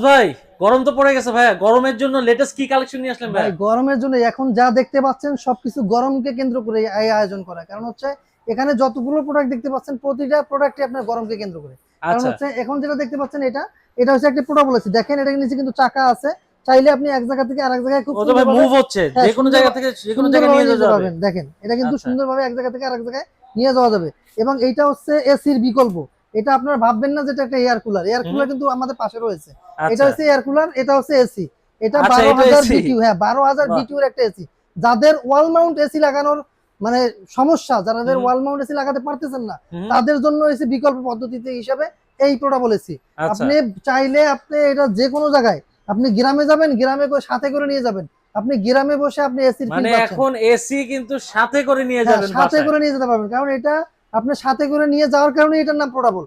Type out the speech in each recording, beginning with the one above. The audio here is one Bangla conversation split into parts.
ভাই গরম তো পড়ে গেছে ভাই গরমের জন্য লেটেস্ট কি কালেকশন নিয়ে আসলেন ভাই গরমের জন্য এখন যা দেখতে পাচ্ছেন সবকিছু গরমকে কেন্দ্র করে এই আয়োজন করা। কারণ হচ্ছে এখানে যতগুলো প্রোডাক্ট দেখতে পাচ্ছেন প্রতিটা প্রোডাক্টই আপনার গরমকে কেন্দ্র করে। কারণ আচ্ছা। হচ্ছে এখন যেটা দেখতে পাচ্ছেন এটা এটা হচ্ছে একটা প্রোডাক্ট বলেছি দেখেন এটা নিচে কিন্তু চাকা আছে। চাইলে আপনি এক জায়গা থেকে আরেক জায়গায় খুব সুন্দরভাবে- মুভ হচ্ছে। হ্যাঁ, যে কোনো জায়গা থেকে যে কোনো জায়গায় নিয়ে নিয়ে যাওয়া যাবে। দেখেন এটা কিন্তু আচ্ছা। সুন্দরভাবে এক জায়গা থেকে আরেক জায়গায় নিয়ে যাওয়া যাবে। এবং এইটা হচ্ছে এসির বিকল্প। এটা আপনার ভাববেন না যেটা একটা এয়ার কুলার এয়ার কুলার কিন্তু আমাদের পাশে রয়েছে। এটা আচ্ছা হচ্ছে এয়ার কুলার এটা হচ্ছে এসি এটা আচ্ছা, বারো এটা হাজার বিটিউ হ্যাঁ বারো হাজার বাহ। একটা এসি যাদের ওয়াল মাউন্ট এসি লাগানোর মানে সমস্যা যাদের ওয়াল মাউন্ট এসি লাগাতে পারতেছেন না তাদের জন্য এসি বিকল্প পদ্ধতিতে হিসাবে এই প্রোডাক্ট বলেছি আচ্ছা। আপনি চাইলে আপনি এটা যে কোনো জায়গায় আপনি গ্রামে যাবেন গ্রামে সাথে করে নিয়ে যাবেন। আপনি গ্রামে বসে আপনি এসির মানে এখন এসি কিন্তু সাথে করে নিয়ে হ্যাঁ, যাবেন সাথে করে নিয়ে যেতে পারবেন। কারণ এটা আপনি সাথে করে নিয়ে যাওয়ার কারণে এটার নাম পোর্টাবল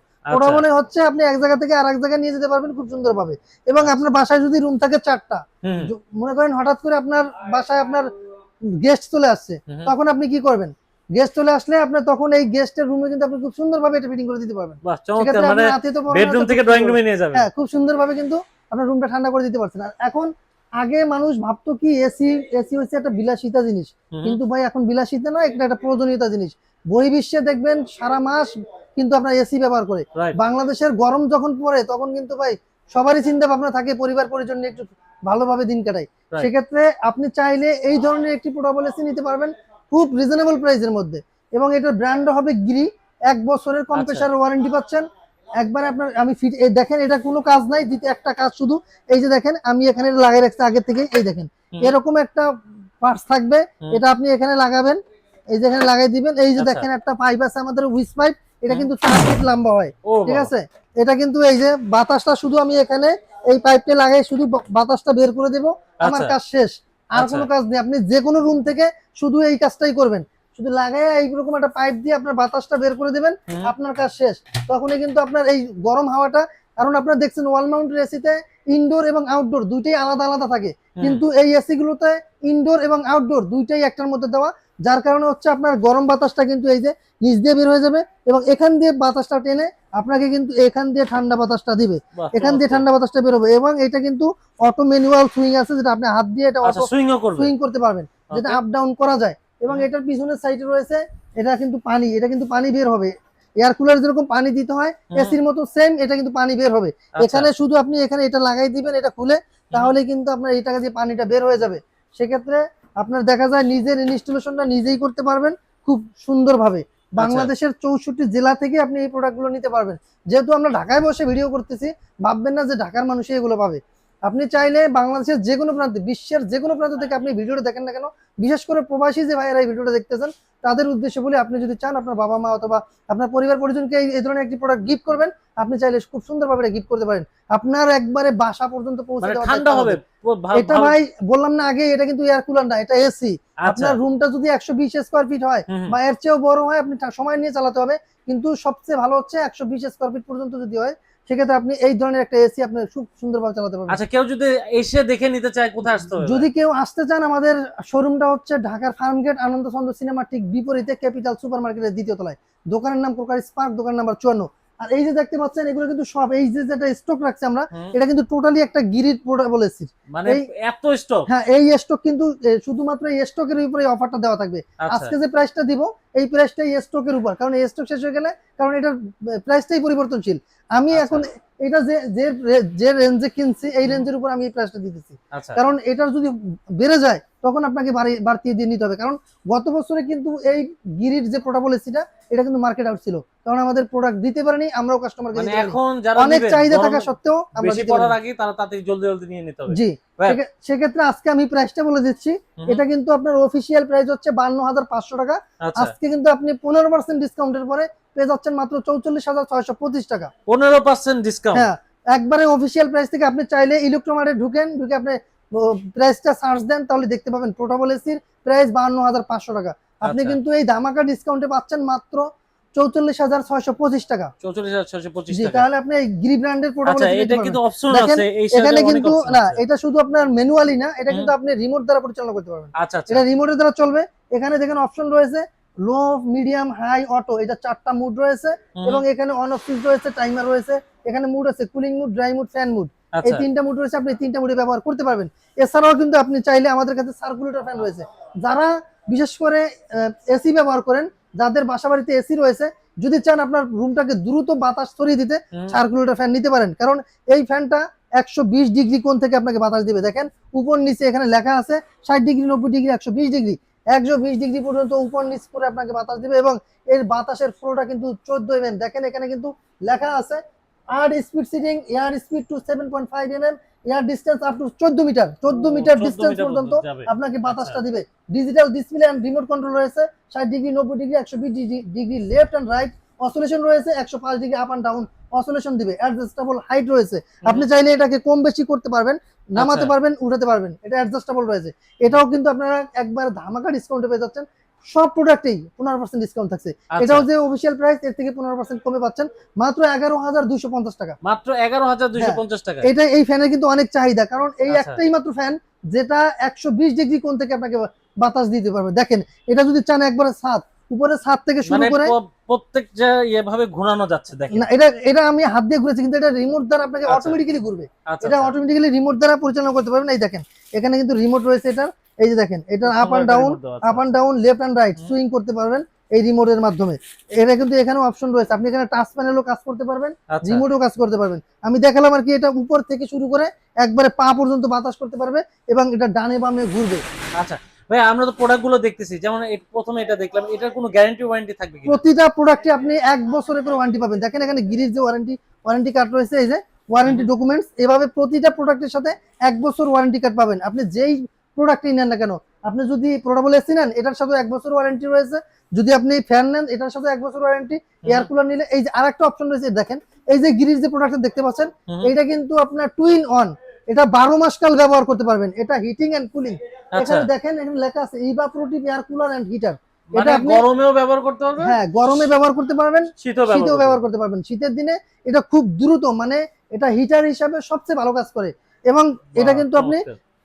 আচ্ছা, হচ্ছে আপনি এক জায়গা থেকে আরেক জায়গায় নিয়ে যেতে পারবেন খুব সুন্দর ভাবে এবং আপনার বাসায় যদি রুম থাকে চারটা মনে করেন হঠাৎ করে আপনার বাসায় আপনার গেস্ট চলে আসছে তখন আপনি কি করবেন? গেস্ট চলে আসলে আপনি তখন এই গেস্টের রুমে কিন্তু আপনি খুব সুন্দর ভাবে এটা ফিটিং করে দিতে পারবেন। সেক্ষেত্রে মানে আপনার বেডরুম থেকে ড্রয়িং রুমে নিয়ে যাবেন। হ্যাঁ খুব সুন্দর ভাবে কিন্তু আপনার রুমটা ঠান্ডা করে দিতে পারছেন। আর এখন আগে মানুষ ভাবতো কি এসি এসি হচ্ছে একটা বিলাসিতা জিনিস। কিন্তু ভাই এখন বিলাসিতা না এটা একটা প্রয়োজনীয়তা জিনিস। বহির্বিশ্বে দেখবেন সারা মাস কিন্তু আপনার এসি ব্যবহার করে। বাংলাদেশের গরম যখন পড়ে তখন কিন্তু ভাই সবারই চিন্তা ভাবনা থাকে পরিবার পরিজন নিয়ে একটু ভালোভাবে দিন কাটায় Right. সেক্ষেত্রে আপনি চাইলে এই ধরনের একটি পোর্টাবল এসি নিতে পারবেন খুব রিজনেবল প্রাইসের মধ্যে। এবং এটার ব্র্যান্ড হবে গিরি এক বছরের আচ্ছা। কম্প্রেসার ওয়ারেন্টি পাচ্ছেন। একবার আপনার আমি ফিট দেখেন এটা কোনো কাজ নাই দিতে একটা কাজ শুধু এই যে দেখেন আমি এখানে লাগিয়ে রাখছি আগে থেকে এই দেখেন। এরকম একটা পার্টস থাকবে এটা আপনি এখানে লাগাবেন এই যে এখানে লাগাই দিবেন এই যে আচ্ছা। দেখেন একটা পাইপ আছে আমাদের উইস পাইপ এটা কিন্তু চার ফিট লম্বা হয় ঠিক আছে? এটা কিন্তু এই যে বাতাসটা শুধু আমি এখানে এই পাইপটা লাগাই শুধু বাতাসটা বের করে দেব আমার আচ্ছা। কাজ শেষ। আর আচ্ছা। কোনো কাজ নেই আপনি যে কোনো রুম থেকে শুধু এই কাজটাই করবেন। শুধু লাগাই এইরকম একটা পাইপ দিয়ে আপনার বাতাসটা বের করে দেবেন আপনার কাজ শেষ। তখনই কিন্তু আপনার এই গরম হাওয়াটা কারণ আপনারা দেখছেন ওয়াল মাউন্টের এসিতে ইনডোর এবং আউটডোর দুইটাই আলাদা আলাদা থাকে। কিন্তু এই এসি গুলোতে ইনডোর এবং আউটডোর দুইটাই একটার মধ্যে দেওয়া। যার কারণে হচ্ছে আপনার গরম বাতাসটা কিন্তু এই যে নিচ দিয়ে বের হয়ে যাবে এবং এখান দিয়ে বাতাসটা টেনে আপনাকে কিন্তু এখান দিয়ে ঠান্ডা বাতাসটা দিবে। এখান দিয়ে ঠান্ডা বাতাসটা বেরোবে এবং এটা কিন্তু অটো ম্যানুয়াল সুইং আছে যেটা আপনি হাত দিয়ে এটা আচ্ছা অটো সুইং করতে পারবেন। যেটা আপ ডাউন করা যায়। এবং। এটার পিছনের সাইডে রয়েছে এটা কিন্তু পানি এটা কিন্তু পানি বের হবে। এয়ার কুলার যেরকম পানি দিতে হয় এসির মতো সেম এটা কিন্তু পানি বের হবে। আচ্ছা, এখানে শুধু আপনি এখানে এটা লাগাই দিবেন এটা খুলে তাহলে কিন্তু আপনার এই টাকা দিয়ে পানিটা বের হয়ে যাবে। সেক্ষেত্রে আপনার দেখা যায় নিজের ইনস্টলেশনটা নিজেই করতে পারবেন খুব সুন্দরভাবে। আচ্ছা। বাংলাদেশের চৌষট্টি জেলা থেকে আপনি এই প্রোডাক্টগুলো নিতে পারবেন। যেহেতু আমরা ঢাকায় বসে ভিডিও করতেছি ভাববেন না যে ঢাকার মানুষই এগুলো পাবে। আপনি চাইলে বাংলাদেশের যে কোনো প্রান্তে বিশ্বের যে কোনো প্রান্ত থেকে আপনি ভিডিওটা দেখেন না কেন বিশেষ করে প্রবাসী যে ভাইয়েরা এই ভিডিওটা দেখতেছেন তাদের উদ্দেশ্যে বলে আপনি যদি চান আপনার বাবা মা অথবা আপনার পরিবার পরিজনকে এই- ধরনের একটি প্রোডাক্ট গিফট করবেন আপনি চাইলে খুব সুন্দরভাবে এটা গিফট করতে পারেন। আপনার একবারে বাসা পর্যন্ত পৌঁছে মানে দেওয়ার ঠান্ডা হবে এটা ভাই বললাম না আগে এটা কিন্তু এয়ার কুলার না এটা এসি আচ্ছা। আপনার রুমটা যদি একশো বিশ স্কোয়ার ফিট হয় বা এর চেয়েও বড় হয় আপনি সময় নিয়ে চালাতে হবে। কিন্তু সবচেয়ে ভালো হচ্ছে একশো বিশ স্কোয়ার ফিট পর্যন্ত যদি হয় সেক্ষেত্রে আপনি এই ধরনের একটা এসি আপনি খুব সুন্দরভাবে চালাতে পারবেন। আচ্ছা কেউ যদি এসে দেখে নিতে চায় কোথায় আসতে হবে? যদি কেউ আসতে চান আমাদের শোরুমটা হচ্ছে ঢাকার ফার্মগেট আনন্দ চন্দ্র সিনেমা ঠিক বিপরীতে ক্যাপিটাল সুপার মার্কেটের দ্বিতীয় তলায়। দোকানের নাম প্রকার স্পার্ক দোকান নাম্বার চুয়ান্ন। আর এই যে দেখতে পাচ্ছেন এগুলো কিন্তু সব এই যে যেটা স্টক রাখছি আমরা এটা কিন্তু টোটালি একটা গিরিট পোর্টেবল এসি মানে এত স্টক হ্যাঁ এই স্টক কিন্তু শুধুমাত্র এই স্টকের উপরে অফারটা দেওয়া থাকবে। আচ্ছা। আজকে যে প্রাইসটা দিব এই প্রাইসটা এই স্টকের উপর। কারণ এই স্টক শেষ হয়ে গেলে কারণ এটার প্রাইসটাই পরিবর্তনশীল। আমি আচ্ছা। এখন এটা যে যে যে রেঞ্জে কিনছি এই রেঞ্জের উপর আমি এই প্রাইসটা দিতেছি। আচ্ছা। কারণ এটার যদি বেড়ে যায় তখন আপনাকে বাড়ি- বাড়তিয়ে দিয়ে নিতে হবে। কারণ গত বছরে কিন্তু এই গিরির যে পোর্টাবল এসিটা এটা কিন্তু মার্কেট আউট ছিল। কারণ আমাদের প্রোডাক্ট দিতে পারেনি আমরাও কাস্টমারকে মানে এখন যারা অনেক চাহিদা থাকা সত্ত্বেও আমরা দিতে পড়ার আগে তারা তাড়াতাড়ি জলদি জলদি নিয়ে নিতে হবে। জি। সেক্ষেত্রে আজকে আমি প্রাইসটা বলে দিচ্ছি। এটা কিন্তু আপনার অফিসিয়াল প্রাইস হচ্ছে বান্ন হাজার পাঁচশো টাকা। আচ্ছা। আজকে কিন্তু আপনি পনেরো পার্সেন্ট ডিসকাউন্টের পরে পেয়ে যাচ্ছেন মাত্র চৌচল্লিশ হাজার ছয়শো পঁচিশ টাকা। পনেরো পার্সেন্ট ডিসকাউন্ট হ্যাঁ একবারে অফিসিয়াল প্রাইস থেকে আপনি চাইলে ইলেকট্রোমার্টে ঢুকেন ঢুকে আপনি প্রাইসটা সার্চ দেন তাহলে দেখতে পাবেন পোর্টাবল এসির প্রাইস বান্ন হাজার পাঁচশো টাকা। আপনি আচ্ছা। কিন্তু এই ধামাকা ডিসকাউন্টে পাচ্ছেন মাত্র চৌচল্লিশ হাজার ছয়শো পঁচিশ টাকা। চৌচল্লিশ হাজার ছশো পঁচিশ তাহলে আপনি গ্রি ব্র্যান্ডের পোর্টাবল আচ্ছা কিন্তু এখানে না এটা শুধু আপনার ম্যানুয়ালি না এটা কিন্তু আপনি রিমোট দ্বারা পরিচালনা করতে পারবেন। আচ্ছা আচ্ছা। এটা রিমোটের দ্বারা চলবে। এখানে দেখেন অপশন রয়েছে লো মিডিয়াম হাই অটো এটা চারটা মুড রয়েছে এবং এখানে অন অফ সুইচ রয়েছে টাইমার রয়েছে এখানে মুড আছে cooling mood dry mood fan mood এই আচ্ছা। তিনটা মুড রয়েছে আপনি তিনটা মুডে ব্যবহার করতে পারবেন। এছাড়াও কিন্তু আপনি চাইলে আমাদের কাছে সার্কুলেটর ফ্যান রয়েছে। যারা বিশেষ করে এসি ব্যবহার করেন যাদের বাসা বাড়িতে এসি রয়েছে যদি চান আপনার রুমটাকে দ্রুত বাতাস ছড়িয়ে দিতে সার্কুলেটর ফ্যান নিতে পারেন। কারণ এই ফ্যানটা একশো বিশ ডিগ্রি কোণ থেকে আপনাকে বাতাস দিবে। দেখেন উপর নিচে এখানে লেখা আছে ষাট ডিগ্রি নব্বই ডিগ্রি একশো বিশ ডিগ্রি। একশো বিশ ডিগ্রি পর্যন্ত উপর নিচ করে আপনাকে বাতাস দিবে এবং এর বাতাসের ফ্লোটা কিন্তু চোদ্দ এম দেখেন এখানে কিন্তু লেখা আছে আর speed setting air speed two seven point five M M air distance up to চোদ্দ মিটার চোদ্দ মিটার 14 ডিস্টেন্স পর্যন্ত আপনাকে বাতাসটা আচ্ছা। দিবে। Digital display and remote control রয়েছে ষাট ডিগ্রি নব্বই ডিগ্রি একশো বিশ degree left and right oscillation রয়েছে একশো পাঁচ degree up and down oscillation দিবে। অ্যাডজাস্টেবল হাইট রয়েছে। আপনি চাইলে এটাকে কম বেশি করতে পারবেন নামাতে আচ্ছা। পারবেন উঠাতে পারবেন। এটা অ্যাডজাস্টেবল রয়েছে। এটাও কিন্তু আপনারা একবার ধামাকা ডিসকাউন্টে পেয়ে যাচ্ছেন। সব প্রোডাক্টেই পনেরো পার্সেন্ট ডিসকাউন্ট থাকছে। আচ্ছা, এটাও যে অফিসিয়াল প্রাইস এর থেকে পনেরো পার্সেন্ট কমে পাচ্ছেন। মাত্র এগারো হাজার দুশো পঞ্চাশ টাকা। মাত্র এগারো হাজার হ্যাঁ। পঞ্চাশ টাকা। এটা এই ফ্যানের কিন্তু অনেক চাহিদা কারণ এই আচ্ছা। একটাই মাত্র ফ্যান যেটা একশো বিশ ডিগ্রি কোণ থেকে আপনাকে বাতাস দিতে পারবে। দেখেন এটা যদি চান একবারে ছাদ উপরে ছাদ থেকে শুরু মানে করে প্রত্যেক যে এভাবে ঘোরানো যাচ্ছে দেখেন। না এটা এটা আমি হাত দিয়ে ঘুরেছি কিন্তু এটা রিমোট দ্বারা আপনাকে। অটোমেটিক্যালি ঘুরবে। আচ্ছা এটা আচ্ছা। অটোমেটিক্যালি রিমোট দ্বারা পরিচালনা করতে পারবেন। এই দেখেন এখানে কিন্তু রিমোট রয়েছে এটা এই যে দেখেন এটা up and down. Up and down left and right swing করতে পারবেন এই রিমোটের মাধ্যমে। এটা কিন্তু এখানে অপশন রয়েছে। আপনি এখানে টাচ প্যানেলও কাজ করতে পারবেন আচ্ছা। রিমোটও কাজ করতে পারবেন। আমি দেখালাম আর কি এটা উপর থেকে শুরু করে একবারে পা পর্যন্ত বাতাস করতে পারবে এবং এটা ডানে বামে ঘুরবে। আচ্ছা। ভাই আমরা তো প্রোডাক্টগুলো দেখতেছি। যেমন প্রথমে এটা দেখলাম এটার কোনো গ্যারান্টি ওয়ারেন্টি থাকবে কি প্রতিটা প্রোডাক্টে আপনি এক বছরের করে ওয়ারেন্টি পাবেন। দেখেন এখানে গিরির যে ওয়ারেন্টি ওয়ারেন্টি কার্ড রয়েছে এই যে ওয়ারেন্টি ডকুমেন্টস এভাবে প্রতিটা প্রোডাক্টের সাথে এক বছর ওয়ারেন্টি কার্ড পাবেন। আপনি যেই প্রোডাক্টই নেন না কেন? আপনি যদি পোর্টেবল এসি নেন এটার সাথে এক বছর ওয়ারেন্টি রয়েছে। যদি আপনি ফ্যান নেন এটার সাথে এক বছর ওয়ারেন্টি এয়ার কুলার নিলে এই যে আরেকটা অপশন রয়েছে দেখেন এই যে গিরির যে প্রোডাক্ট দেখতে পাচ্ছেন এটা কিন্তু আপনার টুইন অন এটা বারো মাস কাল ব্যবহার করতে পারবেন। এটা হিটিং এন্ড কুলিং এখানে দেখেন এখানে লেখা আছে evaporative air cooler and heater মানে এটা আপনি- গরমেও ব্যবহার করতে পারবে হ্যাঁ গরমে ব্যবহার করতে পারবেন। শীতেও ব্যবহার করতে পারবেন। শীতের দিনে এটা খুব দ্রুত মানে এটা হিটার হিসাবে সবচেয়ে ভালো কাজ করে। এবং এটা কিন্তু আপনি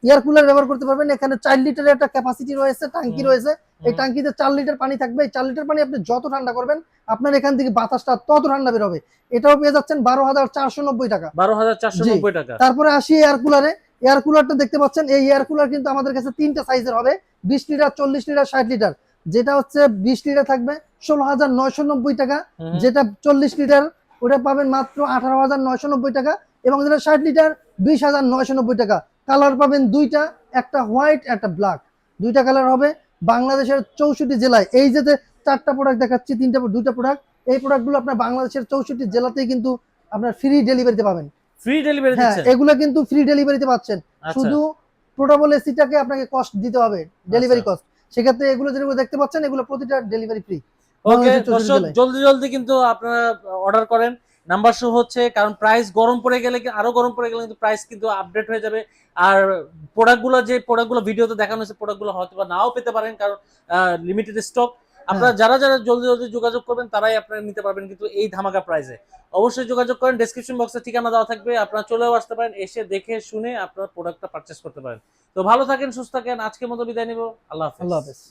এয়ার কুলার ব্যবহার করতে পারবেন। এখানে চার লিটারের একটা ক্যাপাসিটি রয়েছে টাঙ্কি রয়েছে। এই টাঙ্কিতে চার লিটার পানি থাকবে। এই চার লিটার পানি আপনি যত ঠান্ডা করবেন আপনার এখান থেকে বাতাসটা তত ঠান্ডা বেরোবে এটাও পেয়ে যাচ্ছেন বারো হাজার চারশো নব্বই টাকা। বারো হাজার চারশো নব্বই টাকা। তারপরে আসি এয়ার কুলারে। এয়ার কুলারটা দেখতে পাচ্ছেন এই এয়ার কুলার কিন্তু আমাদের কাছে তিনটা সাইজের হবে। বিশ লিটার চল্লিশ লিটার ষাট লিটার। যেটা হচ্ছে বিশ লিটার থাকবে ষোলো হাজার নয়শো নব্বই টাকা। যেটা চল্লিশ লিটার ওটা পাবেন মাত্র আঠারো হাজার নয়শো নব্বই টাকা। এবং যেটা ষাট লিটার বিশ হাজার নয়শো নব্বই টাকা। কালার পাবেন দুইটা একটা হোয়াইট একটা ব্ল্যাক। দুইটা কালার হবে বাংলাদেশের চৌষট্টি জেলায়। এই যে চারটা প্রোডাক্ট দেখাচ্ছি তিনটা দুইটা প্রোডাক্ট এই প্রোডাক্টগুলো আপনার বাংলাদেশের চৌষট্টি জেলাতেই কিন্তু আপনার ফ্রি ডেলিভারিতে পাবেন। ফ্রি ডেলিভারি হ্যাঁ এগুলো কিন্তু ফ্রি ডেলিভারিতে পাচ্ছেন। আচ্ছা। শুধু পোর্টেবল এসিটাকে আপনাকে কস্ট দিতে হবে ডেলিভারি আচ্ছা। কস্ট সেক্ষেত্রে এগুলো যেগুলো দেখতে পাচ্ছেন এগুলো প্রতিটা ডেলিভারি ফ্রি ওকে। জলদি জলদি কিন্তু আপনারা অর্ডার করেন। নাম্বার শো হচ্ছে কারণ প্রাইস গরম পড়ে গেলে আরও গরম পড়ে গেলে কিন্তু প্রাইস কিন্তু আপডেট হয়ে যাবে। আর প্রোডাক্টগুলো যে প্রোডাক্টগুলো ভিডিওতে দেখানো হয়েছে প্রোডাক্টগুলো হয়তো বা নাও পেতে পারেন কারণ লিমিটেড স্টক আপনারা যারা যারা জলদি জলদি যোগাযোগ করবেন তারাই আপনারা নিতে পারবেন কিন্তু এই ধামাকা প্রাইসে অবশ্যই যোগাযোগ করেন ডেসক্রিপশন বক্সে ঠিকানা দেওয়া থাকবে আপনারা চলেও আসতে পারেন এসে দেখে শুনে আপনারা প্রোডাক্টটা পারচেস করতে পারেন। তো ভালো থাকেন সুস্থ থাকেন আজকের মতো বিদায় নিব আল্লাহ হাফেজ। আল্লাহ হাফেজ।